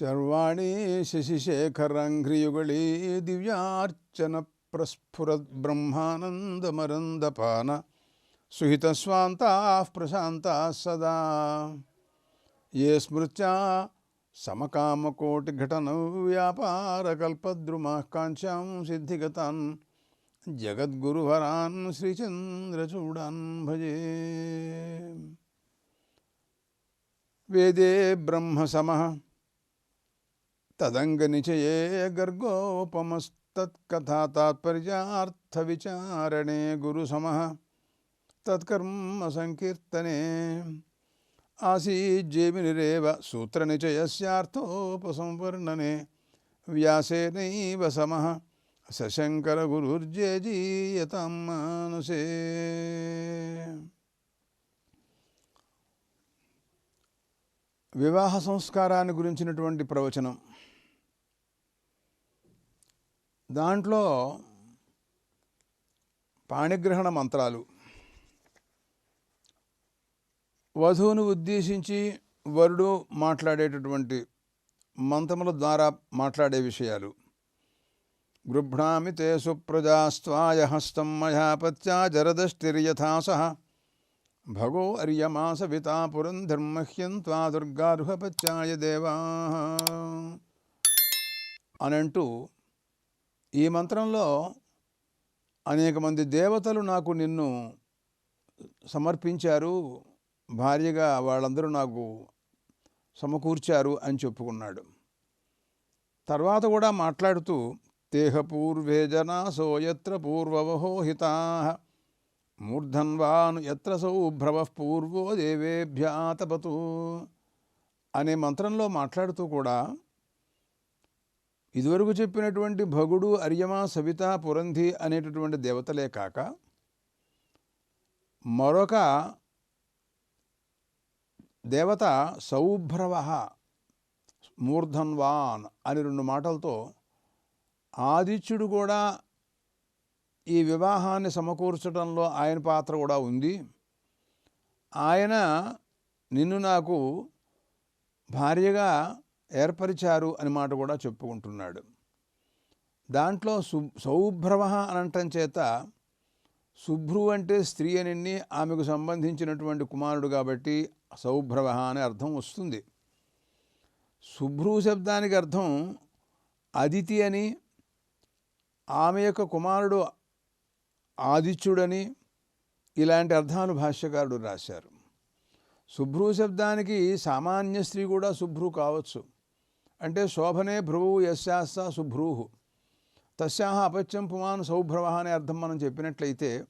శర్వాణి శశిశేఖరంఘ్రియుగళీ దివ్యార్చన ప్రస్ఫురద్బ్రహ్మానందమరందపాన సుహితస్వాంతా ప్రశాంతా సదా. ఏ స్మృత్యా సమకామకోటిఘటన వ్యాపారకల్పద్రుమः కాంక్షాం సిద్ధిగతాన్ జగద్గురువరాన్ శ్రీచంద్రచూడాన్ భజే. వేదే బ్రహ్మసమः తదంగనిచయే గర్గోపమస్తత్కథా తాత్పర్యార్థవిచారణే గురుసమः తత్కర్మ సంకీర్తనే ఆసీజ్జేమినిరేవ సూత్రనిచయస్యార్థోపసంవర్ణనే వ్యాసేనైవ సమः సశంకరగురుర్జేజీయతాం మానసే వివాహ సంస్కారాన్ని గురించినటువంటి ప్రవచనం. దాంట్లో పాణిగ్రహణ మంత్రాలు. వధువును ఉద్దేశించి వరుడు మాట్లాడేటటువంటి మంత్రముల ద్వారా మాట్లాడే విషయాలు. గృభ్ణామి తే సుప్రజాస్త్వాయ హస్తం మయా పత్యా సహ. భగో అర్యమాస వితాపురం పురంధర్మహ్యం త్వా దుర్గారుహపత్యాయ దేవా. అనంటూ ఈ మంత్రంలో అనేక మంది దేవతలు నాకు నిన్ను సమర్పించారు భార్యగా వాళ్ళందరూ నాకు సమకూర్చారు అని చెప్పుకున్నాడు. తర్వాత కూడా మాట్లాడుతూ తేహ సోయత్ర పూర్వవహోహితా మూర్ధన్వాను ఎత్ర సౌభ్రవ పూర్వో దేవేభ్యాతపతు అనే మంత్రంలో మాట్లాడుతూ కూడా ఇదివరకు చెప్పినటువంటి భగుడు అర్యమ సవిత పురంధి అనేటటువంటి దేవతలే కాక మరొక దేవత సౌభ్రవ మూర్ధన్వాన్ అని రెండు మాటలతో ఆదిత్యుడు కూడా ఈ వివాహాన్ని సమకూర్చడంలో ఆయన పాత్ర కూడా ఉంది. ఆయన నిన్ను నాకు భార్యగా ఏర్పరిచారు అని మాట కూడా చెప్పుకుంటున్నాడు. దాంట్లో సు సౌభ్రవ అనటం చేత శుభ్రు అంటే స్త్రీ అని ఆమెకు సంబంధించినటువంటి కుమారుడు కాబట్టి సౌభ్రవ అనే అర్థం వస్తుంది. శుభ్రు శబ్దానికి అర్థం అదితి అని ఆమె యొక్క కుమారుడు ఆదిత్యుడని ఇలాంటి అర్థాలు భాష్యకారుడు రాశారు. శుభ్రు శబ్దానికి సామాన్య స్త్రీ కూడా శుభ్రు కావచ్చు. అంటే శోభనే భ్రువు యశాస్త శుభ్రూహు తస్యాహ అపత్యం పుమాన్ సౌభ్రవ అనే అర్థం మనం చెప్పినట్లయితే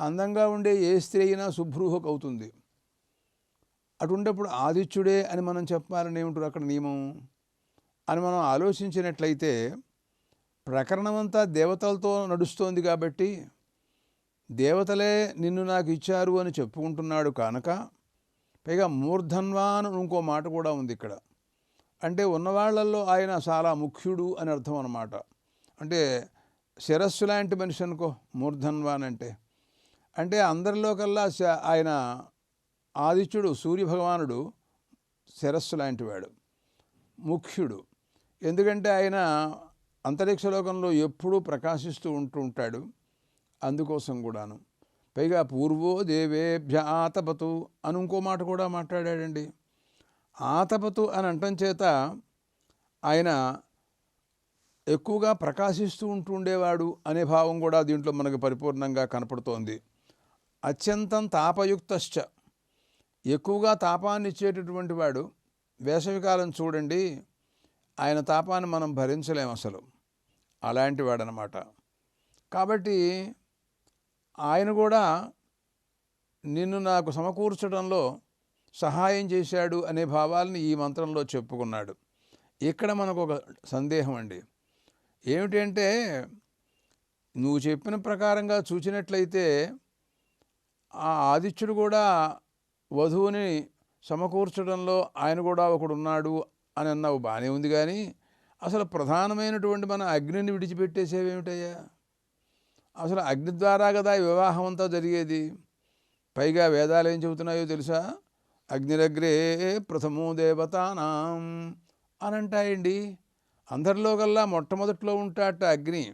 అందంగా ఉండే ఏ స్త్రీ అయినా సుభ్రూహకు అవుతుంది. అటుండప్పుడు ఆదిత్యుడే అని మనం చెప్పాలని ఏమిటారు అక్కడ నియమం? అని మనం ఆలోచించినట్లయితే ప్రకరణమంతా దేవతలతో నడుస్తోంది కాబట్టి దేవతలే నిన్ను నాకు ఇచ్చారు అని చెప్పుకుంటున్నాడు కనుక పైగా మూర్ధన్వా అని ఇంకో మాట కూడా ఉంది ఇక్కడ. అంటే ఉన్నవాళ్ళలో ఆయన చాలా ముఖ్యుడు అని అర్థం అనమాట అంటే శిరస్సు లాంటి మనిషి అనుకో మూర్ధన్వాన్ అంటే. అంటే అందరిలో కల్లా శ- ఆయన ఆదిత్యుడు సూర్యభగవానుడు శిరస్సు లాంటివాడు ముఖ్యుడు. ఎందుకంటే ఆయన అంతరిక్ష లోకంలో ఎప్పుడూ ప్రకాశిస్తూ ఉంటూ ఉంటాడు అందుకోసం కూడాను. పైగా పూర్వో దేవేభ్య ఆతపతు అని ఇంకో మాట కూడా మాట్లాడాడండి. ఆతపతు అని అంటం చేత ఆయన ఎక్కువగా ప్రకాశిస్తూ ఉంటుండేవాడు అనే భావం కూడా దీంట్లో మనకు పరిపూర్ణంగా కనపడుతోంది. అత్యంతం తాపయుక్తశ్చ. ఎక్కువగా తాపాన్ని ఇచ్చేటటువంటి వాడు వేసవికాలం చూడండి ఆయన తాపాన్ని మనం భరించలేం అసలు. అలాంటి వాడనమాట. కాబట్టి ఆయన కూడా నిన్ను నాకు సమకూర్చడంలో సహాయం చేశాడు అనే భావాలను ఈ మంత్రంలో చెప్పుకున్నాడు. ఇక్కడ మనకు ఒక సందేహం అండి ఏమిటంటే నువ్వు చెప్పిన ప్రకారంగా చూసినట్లయితే ఆ ఆదిత్యుడు కూడా వధువుని సమకూర్చడంలో ఆయన కూడా ఒకడు ఉన్నాడు అని అన్నావు. బాగానే ఉంది కానీ అసలు ప్రధానమైనటువంటి మన అగ్నిని విడిచిపెట్టేసేవేమిటయ్యా అసలు అగ్ని ద్వారా కదా వివాహం అంతా జరిగేది? పైగా వేదాలు ఏం చెబుతున్నాయో తెలుసా? అగ్నిరగ్రే ప్రథమో దేవతానాం అని అంటాయండి అందరిలో కల్లా మొట్టమొదట్లో ఉంటాట అగ్ని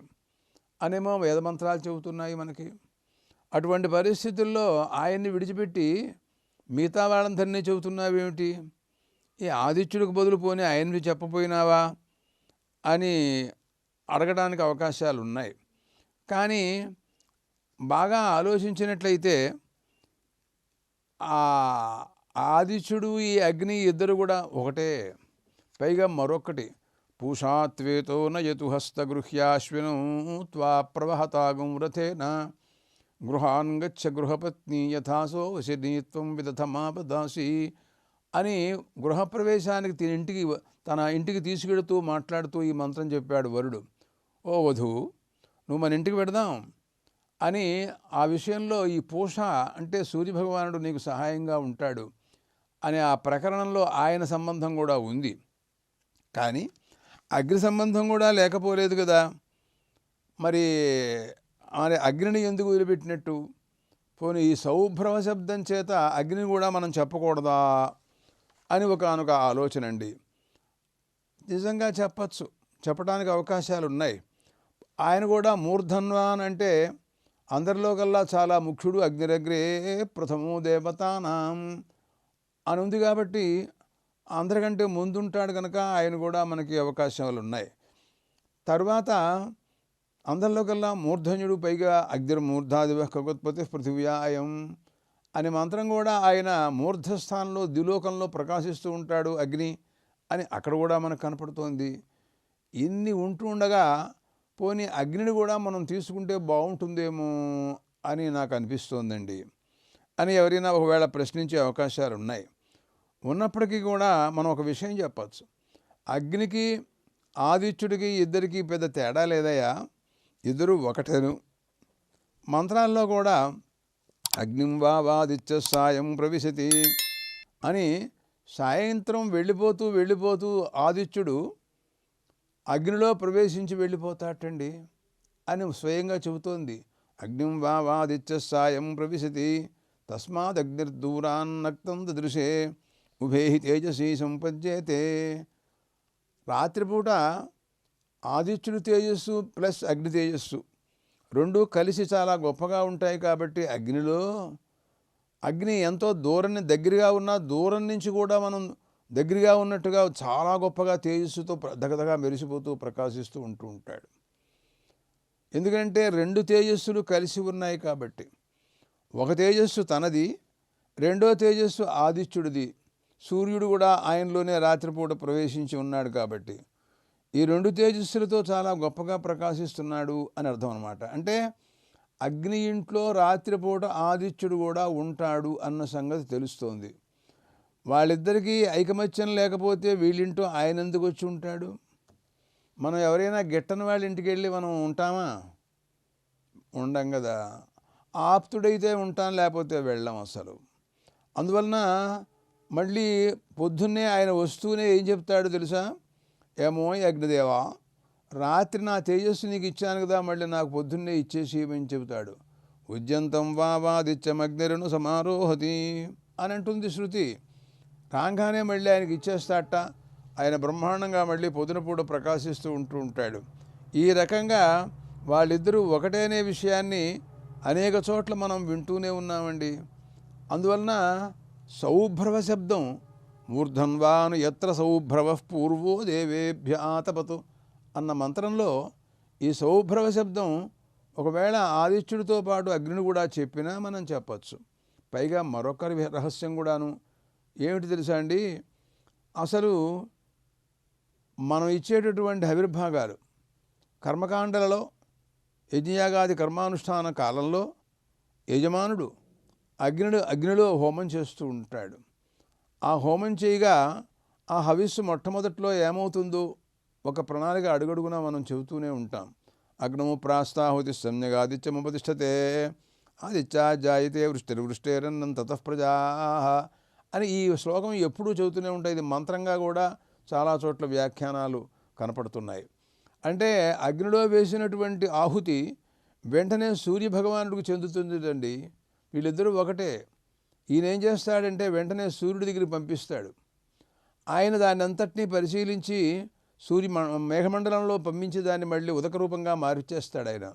అనేమో వేదమంత్రాలు చెబుతున్నాయి మనకి. అటువంటి పరిస్థితుల్లో ఆయన్ని విడిచిపెట్టి మిగతా వాళ్ళందరినీ చెబుతున్నావేమిటి? ఈ ఆదిత్యుడికి బదులు పోని ఆయన్ని చెప్పపోయినావా అని అడగడానికి అవకాశాలు ఉన్నాయి కానీ బాగా ఆలోచించినట్లయితే ఆ ఆదిత్యుడు ఈ అగ్ని ఇద్దరు కూడా ఒకటే. పైగా మరొకటి పూషాత్వేతో నయతుహస్తగృహ్యాశ్విను త్వా ప్రవహతాగం రథేన గృహాన్ గచ్చ గృహపత్ని యథాసో వశనీత్వం విదథమాపదాసి అని గృహప్రవేశానికి తన ఇంటికి తన ఇంటికి తీసుకెడుతూ మాట్లాడుతూ ఈ మంత్రం చెప్పాడు వరుడు. ఓ వధువు నువ్వు మన ఇంటికి పెడదాం అని ఆ విషయంలో ఈ పూష అంటే సూర్యభగవానుడు నీకు సహాయంగా ఉంటాడు. అనే ఆ ప్రకరణంలో ఆయన సంబంధం కూడా ఉంది. కానీ అగ్ని సంబంధం కూడా లేకపోలేదు కదా. మరి మరి అగ్నిని ఎందుకు వదిలిపెట్టినట్టు? పోనీ ఈ సౌభ్రమ శబ్దం చేత అగ్నిని కూడా మనం చెప్పకూడదా? అని ఒకనొక ఆలోచన అండి. నిజంగా చెప్పచ్చు. చెప్పడానికి అవకాశాలు ఉన్నాయి. ఆయన కూడా మూర్ధన్వాన్ అంటే అందరిలో కల్లా చాలా ముఖ్యుడు అగ్నిరగ్రే ప్రథమో దేవతానాం. అని ఉంది కాబట్టి అందరికంటే ముందుంటాడు కనుక ఆయన కూడా మనకి అవకాశాలు ఉన్నాయి తర్వాత అందరిలో కల్లా మూర్ధన్యుడు పైగా అగ్నిర్మూర్ధాదివ ఖగోత్పతి పృథివ్యాయం అనే మంత్రం కూడా ఆయన మూర్ధస్థానంలో ద్విలోకంలో ప్రకాశిస్తూ ఉంటాడు అగ్ని అని అక్కడ కూడా మనకు కనపడుతోంది. ఇన్ని ఉంటూ ఉండగా పోనీ అగ్నిని కూడా మనం తీసుకుంటే బాగుంటుందేమో అని నాకు అనిపిస్తోందండి. అని ఎవరైనా ఒకవేళ ప్రశ్నించే అవకాశాలు ఉన్నాయి ఉన్నప్పటికీ కూడా మనం ఒక విషయం చెప్పచ్చు. అగ్నికి ఆదిత్యుడికి ఇద్దరికి పెద్ద తేడా లేదయ్యా. ఇద్దరు ఒకటేను. మంత్రాల్లో కూడా అగ్నిం వా వాదిత్య సాయం ప్రవిశతి అని సాయంత్రం వెళ్ళిపోతూ వెళ్ళిపోతూ ఆదిత్యుడు అగ్నిలో ప్రవేశించి వెళ్ళిపోతాటండి అని స్వయంగా చెబుతోంది. అగ్నిం వా వాదిత్య సాయం ప్రవిశతి తస్మాదగ్నిర్దూరాన్నక్తం దృశే ఉభే తేజసి సంపద్యేతే. రాత్రిపూట ఆదిత్యుడు తేజస్సు ప్లస్ అగ్ని తేజస్సు రెండు కలిసి చాలా గొప్పగా ఉంటాయి కాబట్టి అగ్నిలో అగ్ని ఎంతో దూరం దగ్గరగా ఉన్నా దూరం నుంచి కూడా మనం దగ్గరగా ఉన్నట్టుగా చాలా గొప్పగా తేజస్సుతో దగదగా మెరిసిపోతూ ప్రకాశిస్తూ ఉంటూ ఉంటాడు. ఎందుకంటే రెండు తేజస్సులు కలిసి ఉన్నాయి కాబట్టి ఒక తేజస్సు తనది రెండో తేజస్సు ఆదిత్యుడిది. సూర్యుడు కూడా ఆయనలోనే రాత్రిపూట ప్రవేశించి ఉన్నాడు కాబట్టి ఈ రెండు తేజస్సులతో చాలా గొప్పగా ప్రకాశిస్తున్నాడు అని అర్థం అనమాట అంటే అగ్ని ఇంట్లో రాత్రిపూట ఆదిత్యుడు కూడా ఉంటాడు అన్న సంగతి తెలుస్తోంది. వాళ్ళిద్దరికీ ఐకమత్యం లేకపోతే వీళ్ళింటో ఆయన ఎందుకు వచ్చి ఉంటాడు? మనం ఎవరైనా గిట్టని వాళ్ళ ఇంటికి వెళ్ళి మనం ఉంటామా? ఉండం కదా. ఆప్తుడైతే ఉంటాం లేకపోతే వెళ్ళం అసలు. అందువలన మళ్ళీ పొద్దున్నే ఆయన వస్తూనే ఏం చెప్తాడు తెలుసా? ఏమో అగ్నిదేవా రాత్రి నా తేజస్సు నీకు ఇచ్చాను కదా మళ్ళీ నాకు పొద్దున్నే ఇచ్చేసి ఇవ్వమని చెబుతాడు. ఉద్యంతం వావాదిత్యమగ్నిరను సమారోహతి అని అంటుంది శృతి. రాగానే మళ్ళీ ఆయనకి ఇచ్చేస్తాట. ఆయన బ్రహ్మాండంగా మళ్ళీ పొద్దునపూట ప్రకాశిస్తూ ఉంటూ ఉంటాడు. ఈ రకంగా వాళ్ళిద్దరూ ఒకటే అనే విషయాన్ని అనేక చోట్ల మనం వింటూనే ఉన్నామండి. అందువలన సౌభ్రవ శబ్దం. మూర్ధన్వాను ఎత్ర సౌభ్రవ పూర్వో దేవేభ్య ఆతపతు అన్న మంత్రంలో ఈ సౌభ్రవ శబ్దం ఒకవేళ ఆదిత్యుడితో పాటు అగ్నిని కూడా చెప్పినా మనం చెప్పచ్చు. పైగా మరొకరి రహస్యం కూడాను. ఏమిటి తెలుసా అండి? అసలు మనం ఇచ్చేటటువంటి ఆవిర్భాగాలు కర్మకాండలలో యజ్ఞయాగాది కర్మానుష్ఠాన కాలంలో యజమానుడు అగ్నిడు అగ్నిలో హోమం చేస్తూ ఉంటాడు. ఆ హోమం చేయగా ఆ హవిస్సు మొట్టమొదట్లో ఏమవుతుందో ఒక ప్రణాళిక అడుగడుగునా మనం చెబుతూనే ఉంటాం. అగ్నము ప్రాస్తాహుతి సమ్యగాదిత్యముపతిష్టతే ఆదిత్యా జాయితే వృష్టిర్వృష్టేరన్నం తతః ప్రజా అని ఈ శ్లోకం ఎప్పుడూ చెబుతూనే ఉంటాయి. ఇది మంత్రంగా కూడా చాలా చోట్ల వ్యాఖ్యానాలు కనపడుతున్నాయి. అంటే అగ్నిలో వేసినటువంటి ఆహుతి వెంటనే సూర్య భగవానుడికి అండి వీళ్ళిద్దరూ ఒకటే. ఈయన ఏం చేస్తాడంటే వెంటనే సూర్యుడి దగ్గరికి పంపిస్తాడు. ఆయన దాని అంతటినీ పరిశీలించి సూర్య మేఘమండలంలో పంపించి దాన్ని మళ్ళీ ఉదక రూపంగా మార్చేస్తాడు ఆయన.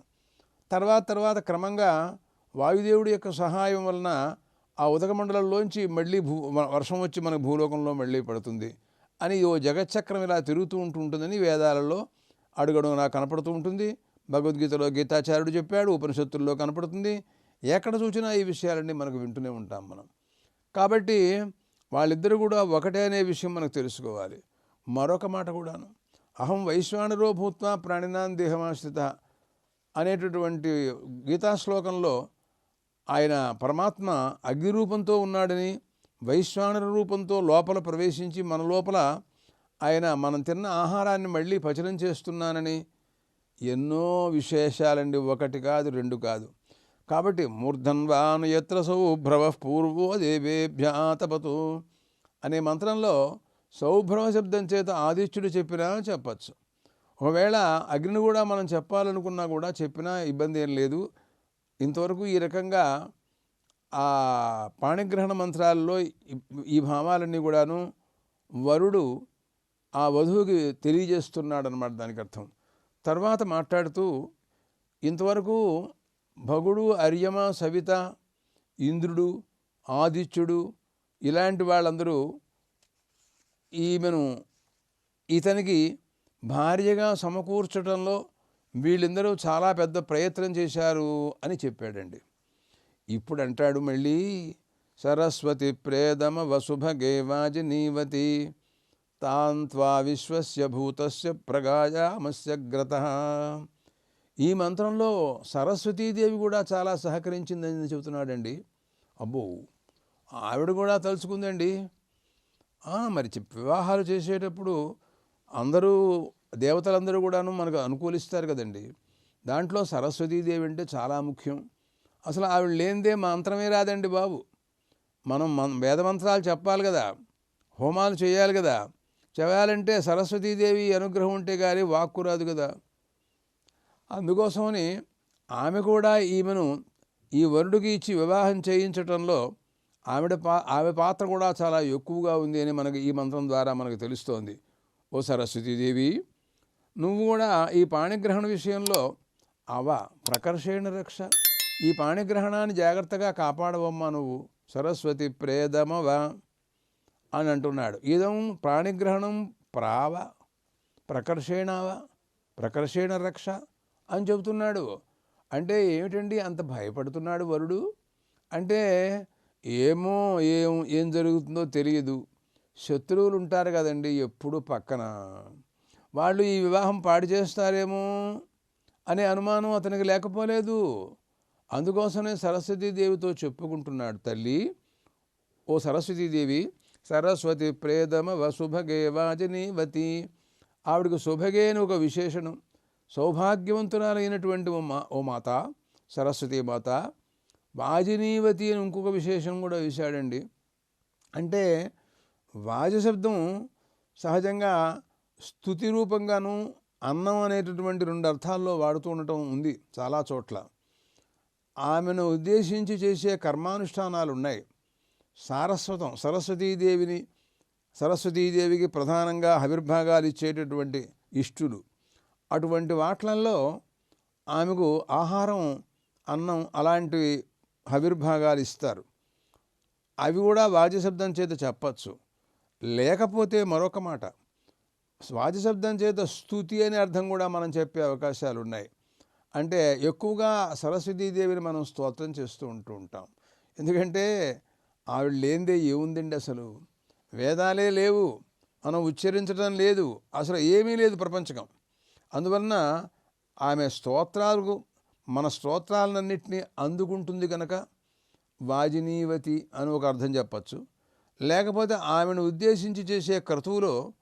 తర్వాత తర్వాత క్రమంగా వాయుదేవుడి యొక్క సహాయం వలన ఆ ఉదక మండలంలోంచి మళ్ళీ భూ వర్షం వచ్చి మన భూలోకంలో మళ్ళీ పడుతుంది అని ఓ జగచ్చక్రం ఇలా తిరుగుతూ ఉంటుంటుందని వేదాలలో అడుగడుగునా కనపడుతూ ఉంటుంది. భగవద్గీతలో గీతాచార్యుడు చెప్పాడు ఉపనిషత్తుల్లో కనపడుతుంది. ఎక్కడ చూసినా ఈ విషయాలన్నీ మనకు వింటూనే ఉంటాం మనం. కాబట్టి వాళ్ళిద్దరూ కూడా ఒకటే అనే విషయం మనకు తెలుసుకోవాలి. మరొక మాట కూడాను. అహం వైశ్వానరో భూత్వా ప్రాణినాన్ దేహమాశ్రిత అనేటటువంటి గీతా శ్లోకంలో ఆయన పరమాత్మ అగ్ని రూపంతో ఉన్నాడని వైశ్వానర రూపంతో లోపల ప్రవేశించి మన లోపల ఆయన మనం తిన్న ఆహారాన్ని మళ్ళీ పచనం చేస్తున్నానని ఎన్నో విశేషాలండి. ఒకటి కాదు రెండు కాదు. కాబట్టి మూర్ధన్వాను ఎత్ర సౌభ్రవ పూర్వో దేవేభ్యాతపతు అనే మంత్రంలో సౌభ్రవ శబ్దం చేత ఆదిత్యుడు చెప్పినా చెప్పచ్చు. ఒకవేళ అగ్ని కూడా మనం చెప్పాలనుకున్నా కూడా చెప్పినా ఇబ్బంది ఏం లేదు. ఇంతవరకు ఈ రకంగా ఆ పాణిగ్రహణ మంత్రాల్లో ఈ- ఈ భావాలన్నీ కూడాను వరుడు ఆ వధువుకి తెలియజేస్తున్నాడు అనమాట దానికి అర్థం. తర్వాత మాట్లాడుతూ ఇంతవరకు భగుడు అర్యమ సవిత ఇంద్రుడు ఆదిత్యుడు ఇలాంటి వాళ్ళందరూ ఈమెను ఇతనికి భార్యగా సమకూర్చడంలో వీళ్ళందరూ చాలా పెద్ద ప్రయత్నం చేశారు అని చెప్పాడండి. ఇప్పుడు అంటాడు మళ్ళీ సరస్వతి ప్రేదమ వసుభగేవాజి నీవతి తాంత్వా విశ్వస్య భూతస్య ప్రగాయామస్య గ్రత. ఈ మంత్రంలో సరస్వతీదేవి కూడా చాలా సహకరించిందని చెబుతున్నాడండి. అబ్బో ఆవిడ కూడా తలుచుకుందండి. మరి వివాహాలు చేసేటప్పుడు అందరూ దేవతలందరూ కూడాను మనకు అనుకూలిస్తారు కదండి. దాంట్లో సరస్వతీదేవి అంటే చాలా ముఖ్యం. అసలు ఆవిడ లేనిదే మంత్రమే రాదండి బాబు. మనం మన వేదమంత్రాలు చెప్పాలి కదా. హోమాలు చేయాలి కదా. చేయాలంటే సరస్వతీదేవి అనుగ్రహం ఉంటే కానీ వాక్కు రాదు కదా. అందుకోసమని ఆమె కూడా ఈమెను ఈ వరుడికి ఇచ్చి వివాహం చేయించటంలో ఆవిడ పా ఆమె పాత్ర కూడా చాలా ఎక్కువగా ఉంది అని మనకి ఈ మంత్రం ద్వారా మనకు తెలుస్తోంది. ఓ సరస్వతీదేవి నువ్వు కూడా ఈ పాణిగ్రహణ విషయంలో అవ ప్రకర్షేణ రక్ష. ఈ పాణిగ్రహణాన్ని జాగ్రత్తగా కాపాడవమ్మా నువ్వు. సరస్వతి ప్రేదమవ అని అంటున్నాడు. ఇదం ప్రాణిగ్రహణం ప్రావ ప్రకర్షేణావ ప్రకర్షేణ రక్ష. అని చెబుతున్నాడు. అంటే ఏమిటండి అంత భయపడుతున్నాడు వరుడు? అంటే ఏమో ఏం ఏం జరుగుతుందో తెలియదు. శత్రువులు ఉంటారు కదండి ఎప్పుడు పక్కన. వాళ్ళు ఈ వివాహం పాడు చేస్తారేమో అనే అనుమానం అతనికి లేకపోలేదు. అందుకోసమే సరస్వతీదేవితో చెప్పుకుంటున్నాడు తల్లి. ఓ సరస్వతీదేవి సరస్వతి ప్రేదమ వసుభగే వాజనీవతి ఆవిడకు శుభగే అని ఒక విశేషణం. సౌభాగ్యవంతురాలైనటువంటి ఓ మా ఓ మాత సరస్వతీ మాత వాజినీవతి అని ఇంకొక విశేషం కూడా వేశాడండి. అంటే వాజశబ్దం సహజంగా స్థుతి రూపంగాను అన్నం అనేటటువంటి రెండు అర్థాల్లో వాడుతూ ఉండటం ఉంది చాలా చోట్ల. ఆమెను ఉద్దేశించి చేసే కర్మానుష్ఠానాలు ఉన్నాయి. సారస్వతం సరస్వతీదేవిని సరస్వతీదేవికి ప్రధానంగా ఆవిర్భాగాలు ఇచ్చేటటువంటి ఇష్టులు. అటువంటి వాట్లల్లో ఆమెకు ఆహారం అన్నం అలాంటివి ఆవిర్భాగాలు ఇస్తారు. అవి కూడా వాద్యశబ్దం చేత చెప్పచ్చు. లేకపోతే మరొక మాట వాద్యశబ్దం చేత స్థుతి అనే అర్థం కూడా మనం చెప్పే అవకాశాలు ఉన్నాయి. అంటే ఎక్కువగా సరస్వతీదేవిని మనం స్తోత్రం చేస్తూ ఉంటూ ఉంటాం. ఎందుకంటే ఆవిడ లేనిదే ఏముందండి అసలు? వేదాలే లేవు. మనం ఉచ్చరించడం లేదు. అసలు ఏమీ లేదు ప్రపంచకం. అందువలన ఆమె స్తోత్రాలకు మన స్తోత్రాలన్నింటినీ అందుకుంటుంది కనుక వాజినీవతి అని ఒక అర్థం చెప్పచ్చు. లేకపోతే ఆమెను ఉద్దేశించి చేసే క్రతువులో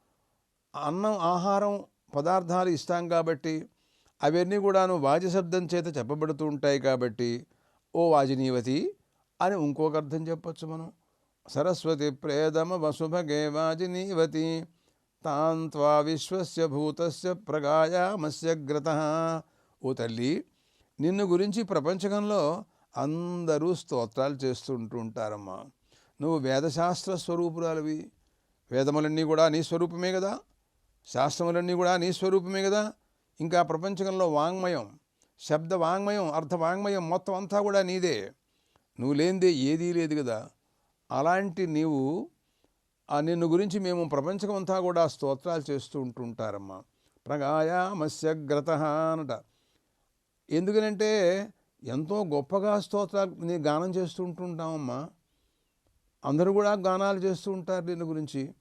అన్నం ఆహారం పదార్థాలు ఇస్తాం కాబట్టి అవన్నీ కూడాను వాజశబ్దం చేత చెప్పబడుతూ ఉంటాయి కాబట్టి ఓ వాజినీవతి అని ఇంకొక అర్థం చెప్పచ్చు మనం. సరస్వతి ప్రేదమ వసుభగే వాజినీవతి తాన్ త్వా విశ్వస్య భూతస్య ప్రగాయామస్య గ్రత ఓ తల్లి నిన్ను గురించి ప్రపంచకంలో అందరూ స్తోత్రాలు చేస్తుంటూ ఉంటారమ్మా. నువ్వు వేదశాస్త్ర స్వరూపురాలివి. వేదములన్నీ కూడా నీ స్వరూపమే కదా. శాస్త్రములన్నీ కూడా నీ స్వరూపమే కదా. ఇంకా ప్రపంచంలో వాంగ్మయం శబ్ద వాంగ్మయం అర్థ వాంగ్మయం మొత్తం అంతా కూడా నీదే. నువ్వు లేనిదే ఏదీ లేదు కదా. అలాంటి నీవు నిన్ను గురించి మేము ప్రపంచమంతా కూడా స్తోత్రాలు చేస్తూ ఉంటుంటారమ్మా. ప్రగాయామస్యగ్రత అనట. ఎందుకనంటే ఎంతో గొప్పగా స్తోత్రాలు నీ గానం చేస్తూ ఉంటుంటామమ్మా అందరూ కూడా గానాలు చేస్తూ ఉంటారు దీని గురించి.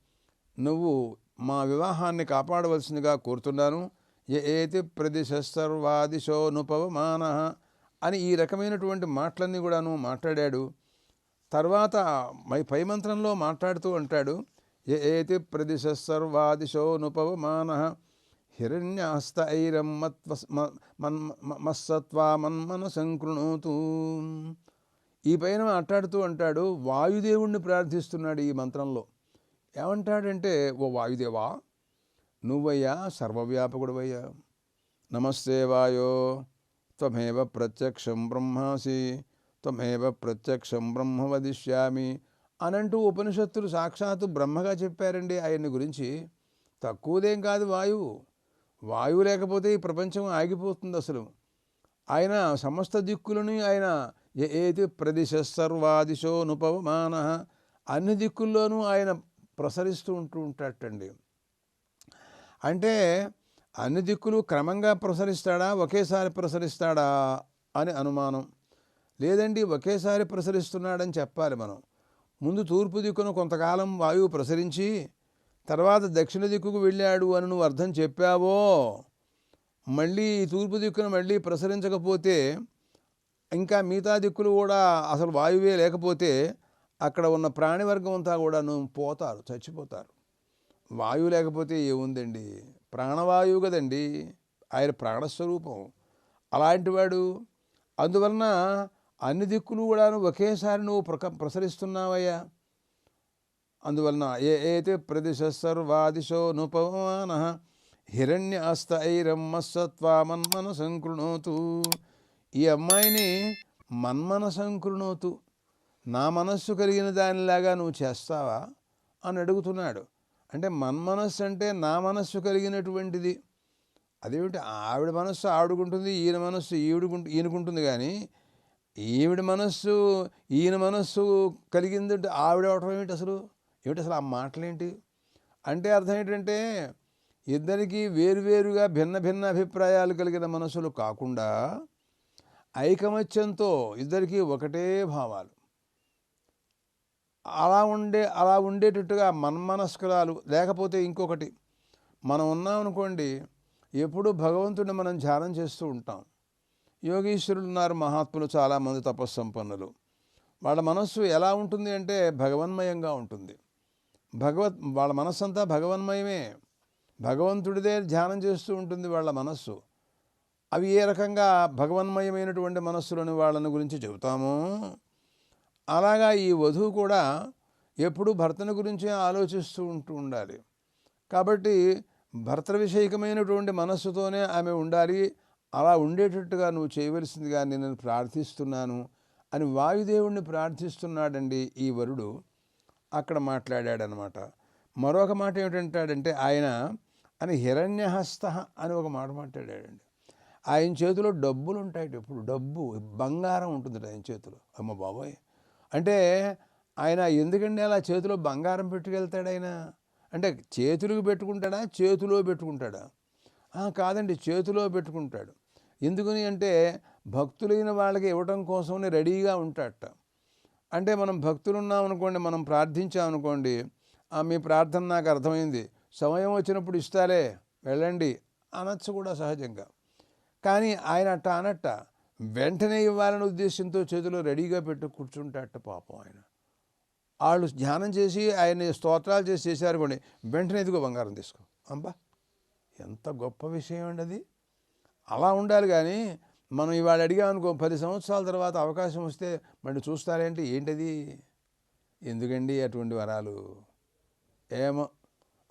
నువ్వు మా వివాహాన్ని కాపాడవలసిందిగా కోరుతున్నాను. ఏ ఏతి ప్రదిశ సర్వాదిశో నుపవమాన అని ఈ రకమైనటువంటి మాటలన్నీ కూడాను మాట్లాడాడు. తర్వాత మై పై మంత్రంలో మాట్లాడుతూ అంటాడు ఏతి ప్రదిశ సర్వాదిశోనుపవమాన హిరణ్యాస్త ఐరం మత్వ మత్సత్వా మన్మన సంకృణోతు ఈ పైన మాట్లాడుతూ అంటాడు వాయుదేవుణ్ణి ప్రార్థిస్తున్నాడు ఈ మంత్రంలో. ఏమంటాడంటే ఓ వాయుదేవా నువ్వయ్యా సర్వవ్యాపకుడువయ్యా. నమస్తే వాయో త్వమేవ ప్రత్యక్షం బ్రహ్మాసి. త్వమేవ ప్రత్యక్షం బ్రహ్మ వదిష్యామి అనంటూ ఉపనిషత్తులు సాక్షాత్తు బ్రహ్మగా చెప్పారండి. ఆయన్ని గురించి తక్కువదేం కాదు వాయువు. వాయువు లేకపోతే ఈ ప్రపంచం ఆగిపోతుంది అసలు. ఆయన సమస్త దిక్కులను ఆయన ఏ ప్రదిశ సర్వాదిశో నుపవమాన అన్ని దిక్కుల్లోనూ ఆయన ప్రసరిస్తూ ఉంటూ ఉంటాటండి అంటే అన్ని దిక్కులు క్రమంగా ప్రసరిస్తాడా ఒకేసారి ప్రసరిస్తాడా అని అనుమానం. లేదండి ఒకేసారి ప్రసరిస్తున్నాడని చెప్పాలి మనం. ముందు తూర్పు దిక్కును కొంతకాలం వాయువు ప్రసరించి తర్వాత దక్షిణ దిక్కుకు వెళ్ళాడు అని నువ్వు అర్థం చెప్పావో? మళ్ళీ తూర్పు దిక్కును మళ్ళీ ప్రసరించకపోతే ఇంకా మిగతా దిక్కులు కూడా అసలు వాయువే లేకపోతే అక్కడ ఉన్న ప్రాణివర్గం అంతా కూడా నువ్వు పోతారు చచ్చిపోతారు. వాయువు లేకపోతే ఏముందండి? ప్రాణవాయువు కదండి ఆయన ప్రాణస్వరూపం. అలాంటి వాడు. అందువలన అన్ని దిక్కులు కూడా ఒకేసారి నువ్వు ప్రక ప్రసరిస్తున్నావయ్యా. అందువలన ఏ ఏతే ప్రదిశ సర్వాదిశో నుపమాన హిరణ్య అస్త ఐరం సంకృణోతు. ఈ అమ్మాయిని మన్మన సంకృణోతు. నా మనస్సు కలిగిన దానిలాగా నువ్వు చేస్తావా? అని అడుగుతున్నాడు. అంటే మన్మనస్సు అంటే నా మనస్సు కలిగినటువంటిది. అదేమిటి? ఆవిడ మనస్సు ఆవిడకుంటుంది ఈయన మనస్సు ఈవిడుకుంటు ఈయనకుంటుంది కానీ ఈవిడ మనస్సు ఈయన మనస్సు కలిగిందంటే ఆవిడ అవటం ఏమిటి అసలు? ఏమిటి అసలు ఆ మాటలేంటి? అంటే అర్థం ఏంటంటే ఇద్దరికీ వేరువేరుగా భిన్న భిన్న అభిప్రాయాలు కలిగిన మనసులు కాకుండా ఐకమత్యంతో ఇద్దరికీ ఒకటే భావాలు. అలా ఉండే అలా ఉండేటట్టుగా మన్మనస్కురాలు లేకపోతే ఇంకొకటి మనం ఉన్నామనుకోండి ఎప్పుడు భగవంతుడిని మనం ధ్యానం చేస్తూ ఉంటాం. యోగీశ్వరులు ఉన్నారు మహాత్ములు చాలామంది తపస్సంపన్నులు. వాళ్ళ మనస్సు ఎలా ఉంటుంది అంటే భగవన్మయంగా ఉంటుంది. భగవత్ వాళ్ళ మనస్సు అంతా భగవన్మయమే. భగవంతుడిదే ధ్యానం చేస్తూ ఉంటుంది వాళ్ళ మనస్సు. అవి ఏ రకంగా భగవన్మయమైనటువంటి మనస్సులను వాళ్ళని గురించి చెబుతామో అలాగా ఈ వధువు కూడా ఎప్పుడూ భర్తను గురించే ఆలోచిస్తూ ఉంటూ ఉండాలి. కాబట్టి భర్త విషయకమైనటువంటి మనస్సుతోనే ఆమె ఉండాలి. అలా ఉండేటట్టుగా నువ్వు చేయవలసిందిగా నేను ప్రార్థిస్తున్నాను అని వాయుదేవుణ్ణి ప్రార్థిస్తున్నాడండి ఈ వరుడు. అక్కడ మాట్లాడాడనమాట. మరొక మాట ఏమిటంటాడంటే ఆయన అని హిరణ్యహస్త అని ఒక మాట మాట్లాడాడండి. ఆయన చేతిలో డబ్బులు ఉంటాయి ఇప్పుడు డబ్బు బంగారం ఉంటుంది ఆయన చేతిలో. అమ్మ బాబోయ్! అంటే ఆయన ఎందుకండి అలా చేతిలో బంగారం పెట్టుకెళ్తాడు ఆయన? అంటే చేతులకు పెట్టుకుంటాడా? చేతిలో పెట్టుకుంటాడా? కాదండి చేతిలో పెట్టుకుంటాడు. ఎందుకని అంటే భక్తులైన వాళ్ళకి ఇవ్వటం కోసమని రెడీగా ఉంటాడట. అంటే మనం భక్తులు ఉన్నామనుకోండి మనం ప్రార్థించామనుకోండి మీ ప్రార్థన నాకు అర్థమైంది. సమయం వచ్చినప్పుడు ఇస్తాలే వెళ్ళండి అనొచ్చు కూడా సహజంగా. కానీ ఆయన అట్ట అనట్ట వెంటనే ఇవ్వాలనే ఉద్దేశంతో చేతిలో రెడీగా పెట్టు కూర్చుంటాట పాపం ఆయన. వాళ్ళు ధ్యానం చేసి ఆయన స్తోత్రాలు చేసి చేశారు కొన్ని వెంటనే ఎదుగో బంగారం తీసుకో. అంబా ఎంత గొప్ప విషయం అండి అది. అలా ఉండాలి కానీ మనం ఇవాళ అడిగామనుకో పది సంవత్సరాల తర్వాత అవకాశం వస్తే మళ్ళీ చూస్తారేంటి? ఏంటది? ఎందుకండి అటువంటి వరాలు? ఏమో.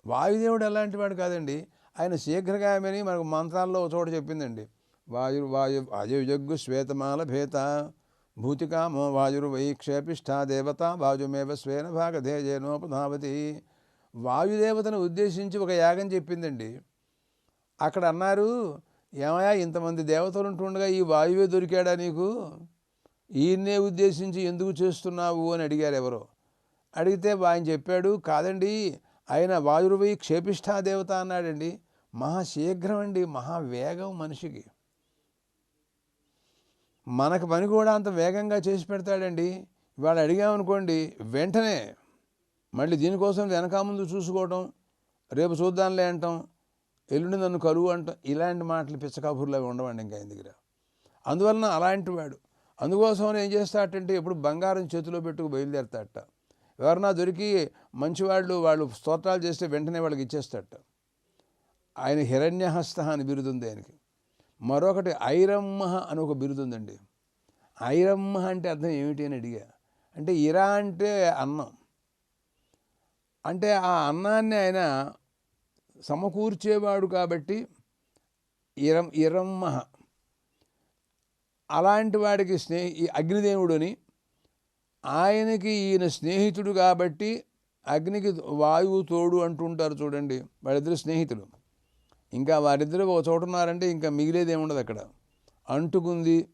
వాయుదేవుడు ఎలాంటి వాడు కాదండి. ఆయన శీఘ్రగామని మనకు మంత్రాల్లో చోట చెప్పిందండి. వాయు వాయు వాయుజగ్గు శ్వేతమాల భేత భూతికామో వాయుర్వై క్షేపిష్ఠా దేవత వాయుమేవ స్వేన భాగధేజేనోపధావతి వాయుదేవతను ఉద్దేశించి ఒక యాగం చెప్పిందండి. అక్కడ అన్నారు ఏమయ్యా ఇంతమంది దేవతలు ఉంటుండగా ఈ వాయువే దొరికాడా నీకు? ఈయన్నే ఉద్దేశించి ఎందుకు చేస్తున్నావు అని అడిగారు ఎవరో. అడిగితే ఆయన చెప్పాడు కాదండి ఆయన వాయురువై క్షేపిష్టా దేవత అన్నాడండి. మహాశీఘ్రం అండి మహావేగం మనిషికి. మనకు పని కూడా అంత వేగంగా చేసి పెడతాడండి. ఇవాళ అడిగామనుకోండి వెంటనే మళ్ళీ దీనికోసం వెనక ముందు చూసుకోవటం రేపు చూద్దాంలే అంటాం. ఎల్లుండి నన్ను కలువు అంటాం ఇలాంటి మాటలు పిచ్చకాబుర్లు అవి ఉండవండి ఇంకా ఆయన దగ్గర. అందువలన అలాంటి వాడు. అందుకోసం ఏం చేస్తాడంటే ఎప్పుడు బంగారం చేతిలో పెట్టుకు బయలుదేరతాడట. ఎవరన్నా దొరికి మంచివాళ్ళు వాళ్ళు స్తోత్రాలు చేస్తే వెంటనే వాళ్ళకి ఇచ్చేస్తాడట. ఆయన హిరణ్యహస్త అని బిరుదుంది ఆయనకి. మరొకటి ఐరమ్మ అని ఒక బిరుదుందండి. ఐరమ్మ అంటే అర్థం ఏమిటి అని అడిగా. అంటే ఇరా అంటే అన్నం. అంటే ఆ అన్నాన్ని ఆయన సమకూర్చేవాడు కాబట్టి ఇరం ఇరమ్మ. అలాంటి వాడికి స్నేహి ఈ అగ్నిదేవుడుని ఆయనకి ఈయన స్నేహితుడు కాబట్టి అగ్నికి వాయువు తోడు అంటుంటారు చూడండి వాళ్ళిద్దరు స్నేహితులు. ఇంకా వారిద్దరు ఒక చోట ఉన్నారంటే ఇంకా మిగిలేది ఏముండదు అక్కడ. అంటుకుంది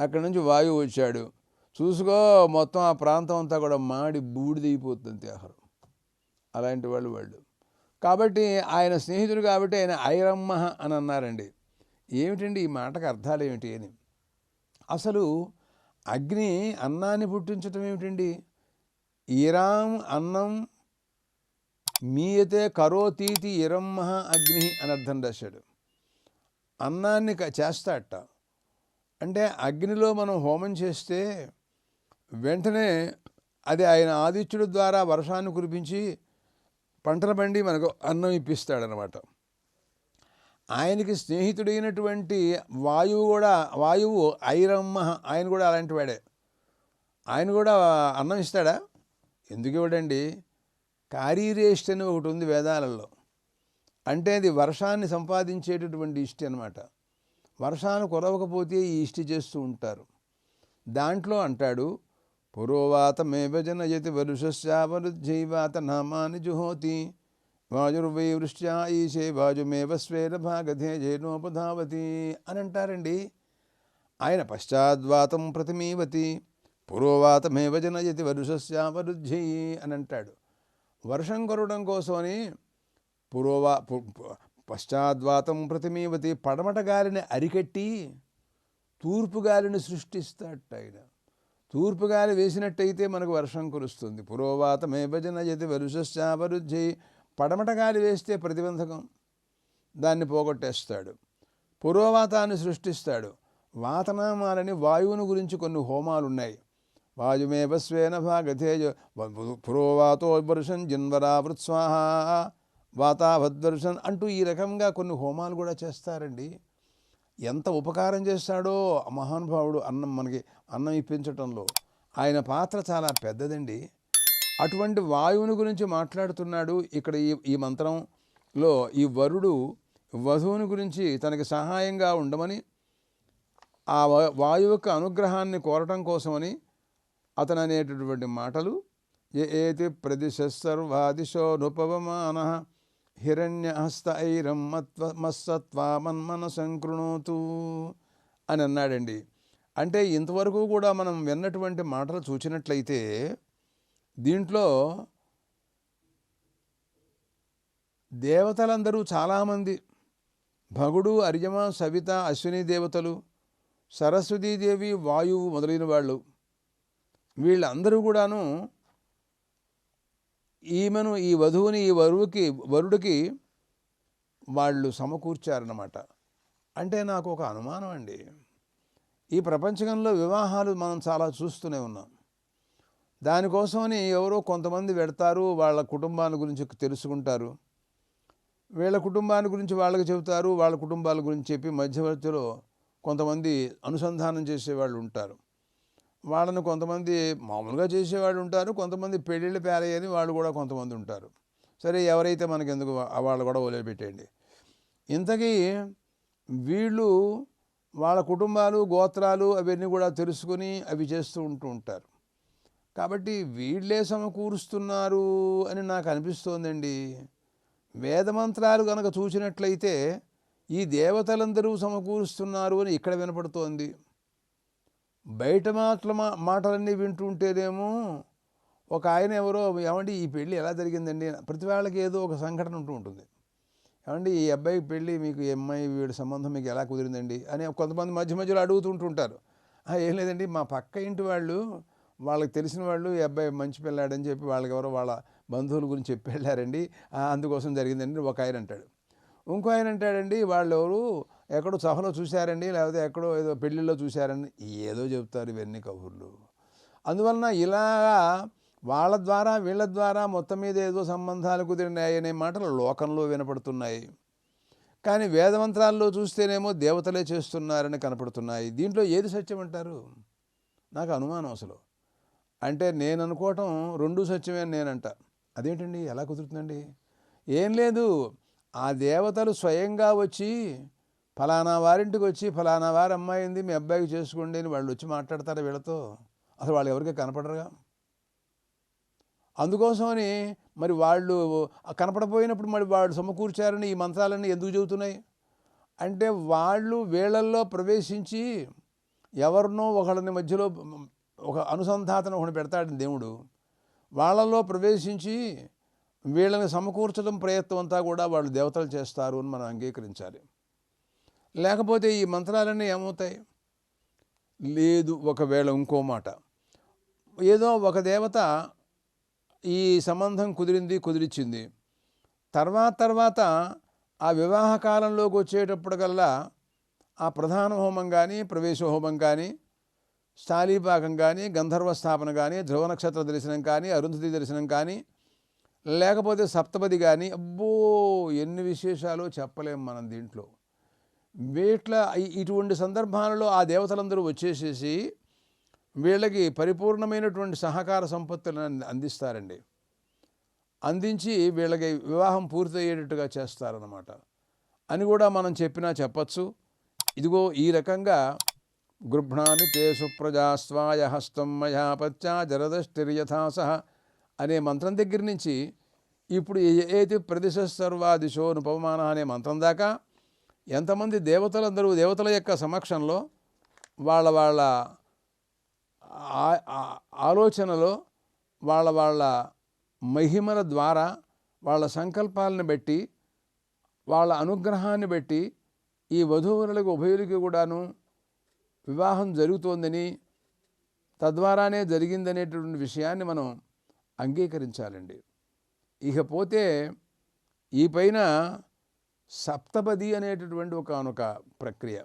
అక్కడి నుంచి వాయువు వచ్చాడు. చూసుకో మొత్తం ఆ ప్రాంతం అంతా కూడా మాడి బూడిదైపోతుంది ఆహారం. అలాంటి వాళ్ళు వాళ్ళు. కాబట్టి ఆయన స్నేహితుడు కాబట్టి ఆయన ఐరమ్మ అని అన్నారండి. ఏమిటండి ఈ మాటకు అర్థాలు ఏమిటి అని? అసలు అగ్ని అన్నాన్ని పుట్టించటం ఏమిటండి? ఈరాం అన్నం మీయతే కరోతీతి ఇరమ్మ అగ్ని అని అర్థం రాశాడు. అన్నాన్ని క- అంటే అగ్నిలో మనం హోమం చేస్తే వెంటనే అది ఆయన ఆదిత్యుడి ద్వారా వర్షాన్ని కురిపించి పంటల బండి మనకు అన్నం ఇప్పిస్తాడనమాట. ఆయనకి స్నేహితుడైనటువంటి వాయువు కూడా వాయువు ఐరమ్మ ఆయన కూడా అలాంటి వాడే. ఆయన కూడా అన్నం ఇస్తాడా? ఎందుకు ఇవ్వడండి? కారీరేష్టి అని ఒకటి ఉంది వేదాలలో. అంటే అది వర్షాన్ని సంపాదించేటటువంటి ఇష్టి అనమాట వర్షాన్ని కురవకపోతే ఈ ఇష్టి చేస్తూ ఉంటారు. దాంట్లో అంటాడు పురోవాతమేవ జనయతి వరుషశ్చావరుజ్జైవాత నామాని జుహోతి వాయుర్వై వృష్ట్యా ఈశే వాయుమేవ స్వేన భాగధే జైనోపధావతి అని అంటారండి ఆయన పశ్చాద్వాతం ప్రతిమీవతి పురోవాతమేవ జనయతి వరుషశ్చావరుజ్జై అని అంటాడు వర్షం కొరడం కోసమని పురోవా పశ్చాద్వాతం ప్రతిమీవతి పడమట గాలిని అరికట్టి తూర్పు గాలిని సృష్టిస్తాడు ఆయన. తూర్పు గాలి వేసినట్టయితే మనకు వర్షం కురుస్తుంది. పురోవాతమే భజన యతి వరుషశ్చావరుద్ధి పడమట గాలి వేస్తే ప్రతిబంధకం. దాన్ని పోగొట్టేస్తాడు. పురోవాతాన్ని సృష్టిస్తాడు. వాతనామాలని వాయువుని గురించి కొన్ని హోమాలు ఉన్నాయి వాయుమేవ స్వేన భాగతేజ పురోవాతో వర్షన్ జిన్వరావృత్స్వాహ వాతావద్వర్షన్ అంటూ ఈ రకంగా కొన్ని హోమాలు కూడా చేస్తారండి. ఎంత ఉపకారం చేస్తాడో ఆ మహానుభావుడు అన్నం మనకి అన్నం ఇప్పించటంలో ఆయన పాత్ర చాలా పెద్దదండి. అటువంటి వాయువుని గురించి మాట్లాడుతున్నాడు. ఇక్కడ ఈ ఈ మంత్రంలో ఈ వరుడు వధువుని గురించి తనకి సహాయంగా ఉండమని ఆ వాయు వాయువు యొక్క అనుగ్రహాన్ని కోరటం కోసమని అతను అనేటటువంటి మాటలు ఏ ఏతి ప్రదిశ సర్వాదిశో నుపవమాన హిరణ్యహస్త ఐరం మత్వ మత్సత్వా మన్మన సంకృణోతు అని అన్నాడండి. అంటే ఇంతవరకు కూడా మనం విన్నటువంటి మాటలు చూచినట్లయితే దీంట్లో దేవతలందరూ చాలామంది. భగుడు అర్యమ సవిత అశ్విని దేవతలు సరస్వతీదేవి వాయువు మొదలైన వాళ్ళు. వీళ్ళందరూ కూడాను ఈమెను ఈ వధువుని ఈ వరువుకి వరుడికి వాళ్ళు సమకూర్చారన్నమాట. అంటే నాకు ఒక అనుమానం అండి. ఈ ప్రపంచంలో వివాహాలు మనం చాలా చూస్తూనే ఉన్నాం. దానికోసమని ఎవరో కొంతమంది పెడతారు వాళ్ళ కుటుంబాల గురించి తెలుసుకుంటారు. వీళ్ళ కుటుంబాన్ని గురించి వాళ్ళకి చెబుతారు వాళ్ళ కుటుంబాల గురించి చెప్పి మధ్యవర్తిలో కొంతమంది అనుసంధానం చేసేవాళ్ళు ఉంటారు. వాళ్ళను కొంతమంది మామూలుగా చేసేవాడు ఉంటారు కొంతమంది పెళ్ళిళ్ళు పేరయ్యని వాళ్ళు కూడా కొంతమంది ఉంటారు. సరే ఎవరైతే మనకి ఎందుకు వాళ్ళు కూడా వదిలిపెట్టేయండి. ఇంతకీ వీళ్ళు వాళ్ళ కుటుంబాలు గోత్రాలు అవన్నీ కూడా తెలుసుకుని అవి చేస్తూ ఉంటూ ఉంటారు. కాబట్టి వీళ్ళే సమకూరుస్తున్నారు అని నాకు అనిపిస్తోందండి. వేదమంత్రాలు కనుక చూసినట్లయితే ఈ దేవతలందరూ సమకూరుస్తున్నారు అని ఇక్కడ వినపడుతోంది. బయట మాటల మా- మాటలన్నీ వింటుంటేనేమో ఒక ఆయన ఎవరో ఏమండి ఈ పెళ్ళి ఎలా జరిగిందండి? ప్రతి వాళ్ళకి ఏదో ఒక సంఘటన ఉంటూ ఉంటుంది. ఏమండి ఈ అబ్బాయి పెళ్ళి మీకు ఈ అమ్మాయి వీడి సంబంధం మీకు ఎలా కుదిరిందండి? అని కొంతమంది మధ్య మధ్యలో అడుగుతుంటుంటారు. ఏం లేదండి మా పక్క ఇంటి వాళ్ళు వాళ్ళకి తెలిసిన వాళ్ళు ఈ అబ్బాయి మంచి పిల్లాడని చెప్పి వాళ్ళకి ఎవరో వాళ్ళ బంధువుల గురించి చెప్పి వెళ్ళారండి. అందుకోసం జరిగిందండి ఒక ఆయన అంటాడు. ఇంకో ఆయన అంటాడండి వాళ్ళు ఎవరు ఎక్కడో సభలో చూశారండి లేకపోతే ఎక్కడో ఏదో పెళ్ళిళ్ళలో చూశారండి ఏదో చెప్తారు ఇవన్నీ కబుర్లు. అందువలన ఇలాగా వాళ్ళ ద్వారా వీళ్ళ ద్వారా మొత్తం మీద ఏదో సంబంధాలు కుదిరినాయి అనే మాటలు లోకంలో వినపడుతున్నాయి. కానీ వేదమంత్రాల్లో చూస్తేనేమో దేవతలే చేస్తున్నారని కనపడుతున్నాయి. దీంట్లో ఏది సత్యం అంటారు? నాకు అనుమానం అసలు. అంటే నేను అనుకోవటం రెండు సత్యమే అని నేనంట. అదేంటండి? ఎలా కుదురుతుందండి? ఏం లేదు. ఆ దేవతలు స్వయంగా వచ్చి ఫలానా వారింటికి వచ్చి ఫలానా వారి అమ్మాయింది మీ అబ్బాయికి చేసుకోండి అని వాళ్ళు వచ్చి మాట్లాడతారు వీళ్ళతో? అసలు వాళ్ళు ఎవరికి కనపడరుగా? అందుకోసమని మరి వాళ్ళు కనపడపోయినప్పుడు మరి వాళ్ళు సమకూర్చారని ఈ మంత్రాలన్నీ ఎందుకు చెబుతున్నాయి? అంటే వాళ్ళు వీళ్ళల్లో ప్రవేశించి ఎవరినో ఒకళ్ళని మధ్యలో ఒక అనుసంధాతను ఒకటి పెడతాడు దేవుడు. వాళ్ళలో ప్రవేశించి వీళ్ళని సమకూర్చడం ప్రయత్నం అంతా కూడా వాళ్ళు దేవతలు చేస్తారు అని మనం అంగీకరించాలి. లేకపోతే ఈ మంత్రాలన్నీ ఏమవుతాయి? లేదు ఒకవేళ ఇంకో మాట. ఏదో ఒక దేవత ఈ సంబంధం కుదిరింది కుదిరిచ్చింది. తర్వాత తర్వాత ఆ వివాహ కాలంలోకి వచ్చేటప్పటికల్లా ఆ ప్రధాన హోమం కానీ ప్రవేశ హోమం కానీ స్థాళీపాకం కానీ గంధర్వ స్థాపన కానీ ధ్రువ నక్షత్ర దర్శనం కానీ అరుంధతి దర్శనం కానీ లేకపోతే సప్తపది కానీ అబ్బో! ఎన్ని విశేషాలు చెప్పలేం మనం దీంట్లో. వీట్ల ఇటువంటి సందర్భాలలో ఆ దేవతలందరూ వచ్చేసేసి వీళ్ళకి పరిపూర్ణమైనటువంటి సహకార సంపత్తులను అందిస్తారండి. అందించి వీళ్ళకి వివాహం పూర్తయ్యేటట్టుగా చేస్తారన్నమాట. అని కూడా మనం చెప్పినా చెప్పచ్చు. ఇదిగో ఈ రకంగా గృభ్ణామి తే సుప్రజాస్వాయ హస్తం మయా పచ్చా అనే మంత్రం దగ్గర నుంచి ఇప్పుడు ఏ- ఏతి ప్రదిశ సర్వాదిశో నుపమాన అనే మంత్రం దాకా ఎంతమంది దేవతలందరూ దేవతల యొక్క సమక్షంలో వాళ్ళ వాళ్ళ ఆలోచనలో వాళ్ళ వాళ్ళ మహిమల ద్వారా వాళ్ళ సంకల్పాలను బట్టి వాళ్ళ అనుగ్రహాన్ని బట్టి ఈ వధూవరులకు ఉభయులకి కూడాను వివాహం జరుగుతోందని తద్వారానే జరిగిందనేటువంటి విషయాన్ని మనం అంగీకరించాలండి. ఇకపోతే ఈ పైన సప్తపది అనేటటువంటి ఒక ప్రక్రియ.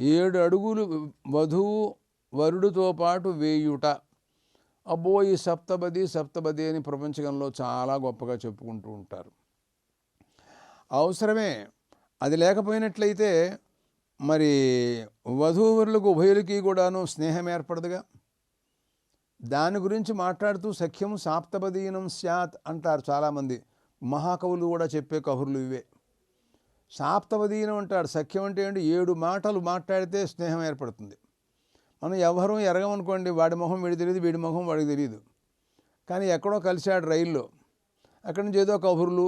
ఏడు అడుగులు వధువు వరుడితో పాటు వేయుట. అబ్బో ఈ సప్తపది సప్తపది అని ప్రపంచంలో చాలా గొప్పగా చెప్పుకుంటూ ఉంటారు. అవసరమే అది లేకపోయినట్లయితే మరి వధూవరులకు ఉభయులకి కూడాను స్నేహం ఏర్పడదుగా? దాని గురించి మాట్లాడుతూ సఖ్యం సాప్తపదీనం స్యాత్ అంటారు చాలామంది. మహాకవులు కూడా చెప్పే కహుర్లు ఇవే. సాప్తవదీనం అంటాడు. సఖ్యం అంటే ఏంటి? ఏడు మాటలు మాట్లాడితే స్నేహం ఏర్పడుతుంది. మనం ఎవరూ ఎరగమనుకోండి వాడి మొహం వీడి తెలియదు వీడి మొహం వాడికి తెలియదు. కానీ ఎక్కడో కలిశాడు రైల్లో. అక్కడి నుంచి ఏదో కబుర్లు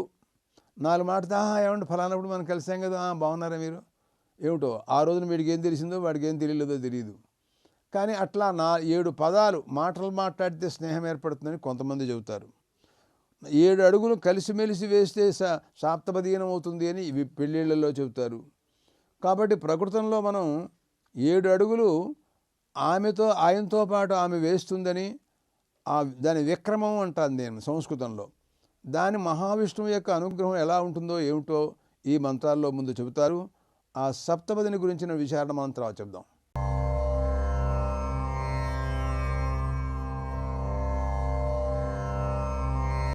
నాలుగు మాటతో "ఆహా, ఏమండి ఫలానప్పుడు మనం కలిసాం కదా బాగున్నారా మీరు? ఏమిటో ఆ రోజున వీడికి ఏం తెలిసిందో వాడికి ఏం తెలియలేదో తెలియదు. కానీ అట్లా నా ఏడు పదాలు మాటలు మాట్లాడితే స్నేహం ఏర్పడుతుందని కొంతమంది చెబుతారు. ఏడు అడుగులు కలిసిమెలిసి వేస్తే స సాప్తపదీనం అవుతుంది అని ఇవి పెళ్ళిళ్ళల్లో చెబుతారు. కాబట్టి ప్రకృతంలో మనం ఏడు అడుగులు ఆమెతో ఆయనతో పాటు ఆమె వేస్తుందని ఆ దాని విక్రమం అంటాను నేను సంస్కృతంలో. దాని మహావిష్ణువు యొక్క అనుగ్రహం ఎలా ఉంటుందో ఏమిటో ఈ మంత్రాల్లో ముందు చెబుతారు. ఆ సప్తపదిని గురించిన విచారణ మనం తర్వాత చెప్దాం